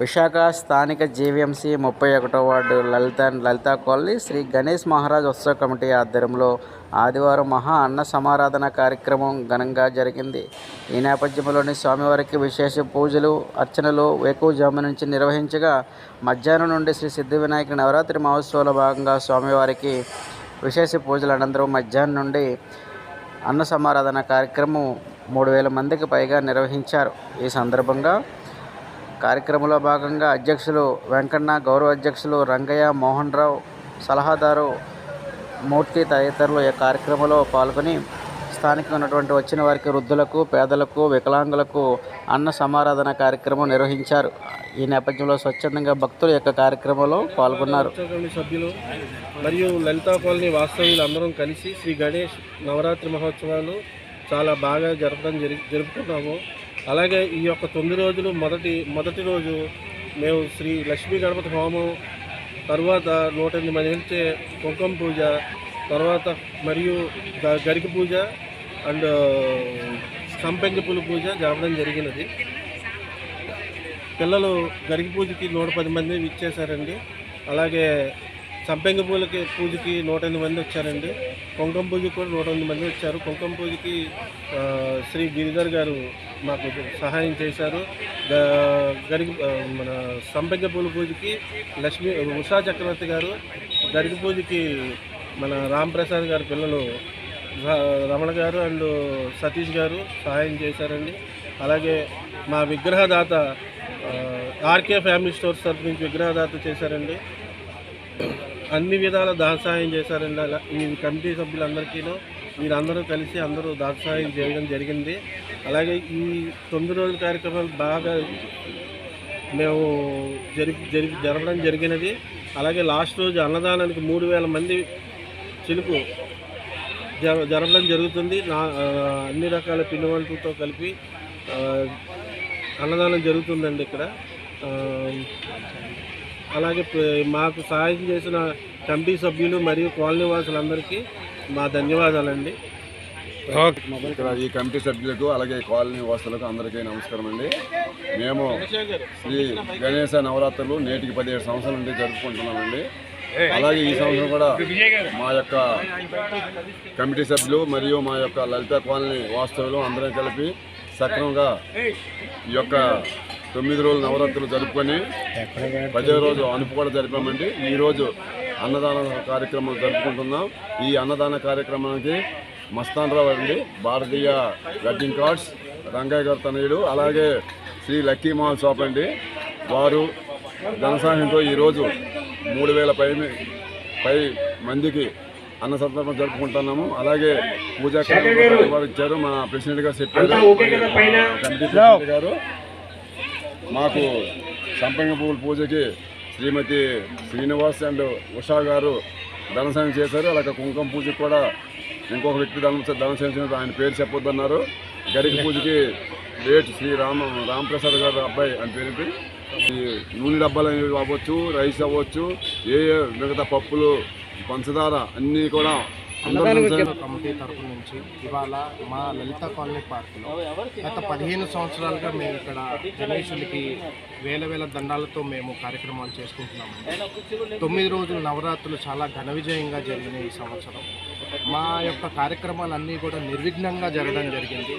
విశాఖ స్థానిక జీవీఎంసీ ముప్పై ఒకటో వార్డు లలిత లలితా కాలనీ శ్రీ గణేష్ మహారాజ్ ఉత్సవ కమిటీ ఆధ్వర్యంలో ఆదివారం మహా అన్న సమారాధన కార్యక్రమం ఘనంగా జరిగింది. ఈ నేపథ్యంలోని స్వామివారికి విశేష పూజలు అర్చనలు వేకువజాము నుంచి నిర్వహించగా మధ్యాహ్నం నుండి శ్రీ సిద్ధి వినాయక నవరాత్రి మహోత్సవంలో భాగంగా స్వామివారికి విశేష పూజల. అనంతరం మధ్యాహ్నం నుండి అన్న సమారాధన కార్యక్రమం మూడు వేల మందికి పైగా నిర్వహించారు. ఈ సందర్భంగా కార్యక్రమంలో భాగంగా అధ్యక్షులు వెంకన్న గౌరవ అధ్యక్షులు రంగయ్య మోహన్ రావు సలహాదారు మూర్తి తదితరులు ఈ కార్యక్రమంలో పాల్గొని స్థానికంగా ఉన్నటువంటి వచ్చిన వారికి వృద్ధులకు పేదలకు వికలాంగులకు అన్న సమారాధన కార్యక్రమం నిర్వహించారు. ఈ నేపథ్యంలో స్వచ్ఛందంగా భక్తులు యొక్క కార్యక్రమంలో పాల్గొన్నారు. సభ్యులు మరియు లలితా కాలనీ వాస్తవ్యులు అందరం కలిసి శ్రీ గణేష్ నవరాత్రి మహోత్సవాలు చాలా బాగా జరపడం జరి జరుపుకున్నాము. అలాగే ఈ యొక్క తొమ్మిది రోజులు మొదటి మొదటి రోజు మేము శ్రీ లక్ష్మీ గణపతి హోమం తర్వాత నూట ఎనిమిది మంది కుంకుమ పూజ తర్వాత మరియు గ- గరిక పూజ అండ్ సంపెంగ పూల పూజ జరపడం జరిగినది. పిల్లలు గరిక పూజకి నూట పది మంది ఇచ్చేసారండి అలాగే సంపెంగ పూలకి పూజకి నూట ఎనిమిది మంది వచ్చారండి. కుంకుమ పూజకి కూడా నూట ఎనిమిది మంది వచ్చారు. కుంకుమ పూజకి శ్రీ గిరిధర్ గారు మాకు సహాయం చేశారు. గ- మన సంపెంగ పూల పూజకి లక్ష్మీ ఉషా చక్రవర్తి గారు గరిక పూజకి మన రామ్ ప్రసాద్ గారి పిల్లలు రమణ గారు అండ్ సతీష్ గారు సహాయం చేశారండి. అలాగే మా విగ్రహదాత ఆర్కే ఫ్యామిలీ స్టోర్స్ తరఫు నుంచి విగ్రహదాత చేశారండి. అన్ని విధాల దాసాయం సహాయం చేశారండి అలా ఈ కమిటీ సభ్యులందరికీను మీరందరూ కలిసి అందరూ దాసాయం సహాయం చేయడం జరిగింది. అలాగే ఈ తొమ్మిది రోజుల కార్యక్రమాలు బాగా మేము జరిపి జరిపి జరపడం జరిగినది. అలాగే లాస్ట్ రోజు అన్నదానానికి మూడు వేల మంది చిలుపు జర జరపడం జరుగుతుంది. నా అన్ని రకాల పిండి వంటలతో కలిపి అన్నదానం జరుగుతుందండి ఇక్కడ. అలాగే మాకు సహాయం చేసిన కమిటీ సభ్యులు మరియు కాలనీ వాసులందరికీ మా ధన్యవాదాలండి. ఇక్కడ ఈ కమిటీ సభ్యులకు అలాగే కాలనీ వాసులకు అందరికీ నమస్కారం అండి. మేము శ్రీ గణేశ నవరాత్రులు నేటికి పదిహేడు సంవత్సరాల నుండి జరుపుకుంటున్నామండి. అలాగే ఈ సంవత్సరం కూడా మా యొక్క కమిటీ సభ్యులు మరియు మా యొక్క లలిత కాలనీ వాస్తవులు అందరం కలిపి సక్రమంగా ఈ యొక్క తొమ్మిది రోజులు నవరాత్రులు జరుపుకొని పదో రోజు అనుపు కూడా జరిపామండి. ఈ రోజు అన్నదాన కార్యక్రమం జరుపుకుంటున్నాం. ఈ అన్నదాన కార్యక్రమానికి మస్తాన్ రావు అండి భారతీయ వెడ్డింగ్ కార్డ్స్ రంగయ్య గారు తనయుడు అలాగే శ్రీ లక్కీ మహల్ షాప్ అండి. వారు ధనసహాయంతో ఈరోజు మూడు వేల పై పై మందికి అన్న సందర్భం జరుపుకుంటున్నాము. అలాగే పూజా కార్యక్రమాలు వారు ఇచ్చారు. మా ప్రెసిడెంట్ గారు చెప్పారు. గారు. మాకు సంపంగ పువ్వుల పూజకి శ్రీమతి శ్రీనివాస్ అండ్ ఉషా గారు ధనసాయం చేశారు. అలాగే కుంకుమ పూజకి కూడా ఇంకొక వ్యక్తి ధన ధనసాయం ఆయన పేరు చెప్పొద్దన్నారు. గరిక పూజకి డేట్ శ్రీ రామ రామప్రసాద్ గారు అబ్బాయి అని పేరు ఈ నూనె డబ్బాలు అనేవి అవ్వచ్చు రైస్ అవ్వచ్చు ఏ ఏ మిగతా పప్పులు పంచదార అన్నీ కూడా కమిటీ తరపు నుంచి ఇవాళ మా లలిత కాలనీ పార్కులో గత పదిహేను సంవత్సరాలుగా మేము ఇక్కడ గణేశులకి వేల వేల దండాలతో మేము కార్యక్రమాలు చేసుకుంటున్నాము తొమ్మిది రోజుల నవరాత్రులు చాలా ఘన విజయంగా జరిగినాయి ఈ సంవత్సరం. మా యొక్క కార్యక్రమాలన్నీ కూడా నిర్విఘ్నంగా జరగడం జరిగింది.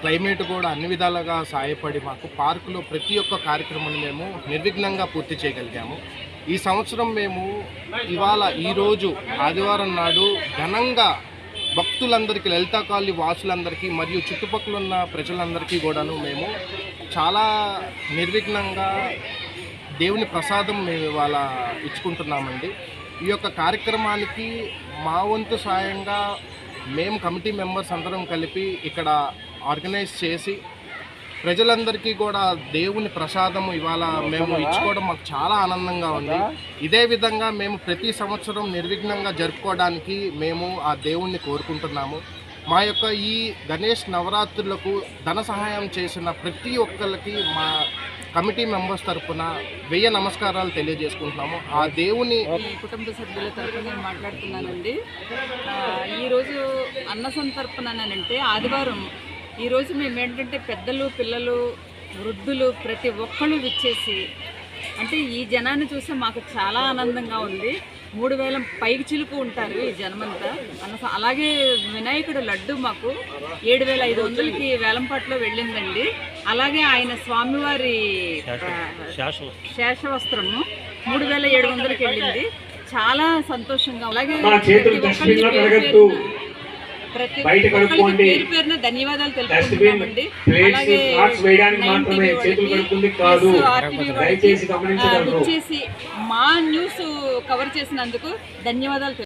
క్లైమేట్ కూడా అన్ని విధాలుగా సహాయపడి మాకు పార్కులో ప్రతి ఒక్క కార్యక్రమాన్ని మేము నిర్విఘ్నంగా పూర్తి చేయగలిగాము. ఈ సంవత్సరం మేము ఇవాళ ఈరోజు ఆదివారం నాడు ఘనంగా భక్తులందరికీ లలితా కాలనీ వాసులందరికీ మరియు చుట్టుపక్కల ఉన్న ప్రజలందరికీ కూడాను మేము చాలా నిర్విఘ్నంగా దేవుని ప్రసాదం మేము ఇవాళ ఇచ్చుకుంటున్నామండి. ఈ యొక్క కార్యక్రమానికి మా వంతు సాయంగా మేము కమిటీ మెంబర్స్ అందరం కలిపి ఇక్కడ ఆర్గనైజ్ చేసి ప్రజలందరికీ కూడా దేవుని ప్రసాదం ఇవాళ మేము ఇచ్చుకోవడం మాకు చాలా ఆనందంగా ఉంది. ఇదే విధంగా మేము ప్రతి సంవత్సరం నిర్విఘ్నంగా జరుపుకోవడానికి మేము ఆ దేవుణ్ణి కోరుకుంటున్నాము. మా యొక్క ఈ గణేష్ నవరాత్రులకు ధన సహాయం చేసిన ప్రతి ఒక్కరికి మా కమిటీ మెంబర్స్ తరపున వెయ్యి నమస్కారాలు తెలియజేసుకుంటున్నాము. ఆ దేవుని ఈ కుటుంబ సభ్యుల తరపున నేను మాట్లాడుతున్నానండి. ఈరోజు అన్న సంతర్పణ అని అంటే ఆదివారం ఈరోజు మేము ఏంటంటే పెద్దలు పిల్లలు వృద్ధులు ప్రతి ఒక్కళ్ళు విచ్చేసి అంటే ఈ జనాన్ని చూస్తే మాకు చాలా ఆనందంగా ఉంది. మూడు వేల పైకి చిలుకు ఉంటారు ఈ జనమంతా. అన్న అలాగే వినాయకుడు లడ్డు మాకు ఏడు వేల ఐదు వందలకి వేలంపాట్లో వెళ్ళిందండి. అలాగే ఆయన స్వామివారి శేషవస్త్రము మూడు వేల ఏడు వందలకి వెళ్ళింది. చాలా సంతోషంగా అలాగే బయట ఒక్కరికి కడుక్కోండి. పేరు పేరున ధన్యవాదాలు డస్ట్బిన్ తెలుపుకుంటున్నామండి ప్లేట్స్ అలాగే నాట్స్ వేయడానికి 9 మాత్రమే TV చేతులు వాళ్ళకి, కడుక్కుంది కాదు. ప్లస్ RTV వాళ్ళకి, దయచేసి ఆ, గమనించగలరు. ఇచ్చేసి మా న్యూస్ కవర్ చేసినందుకు ధన్యవాదాలు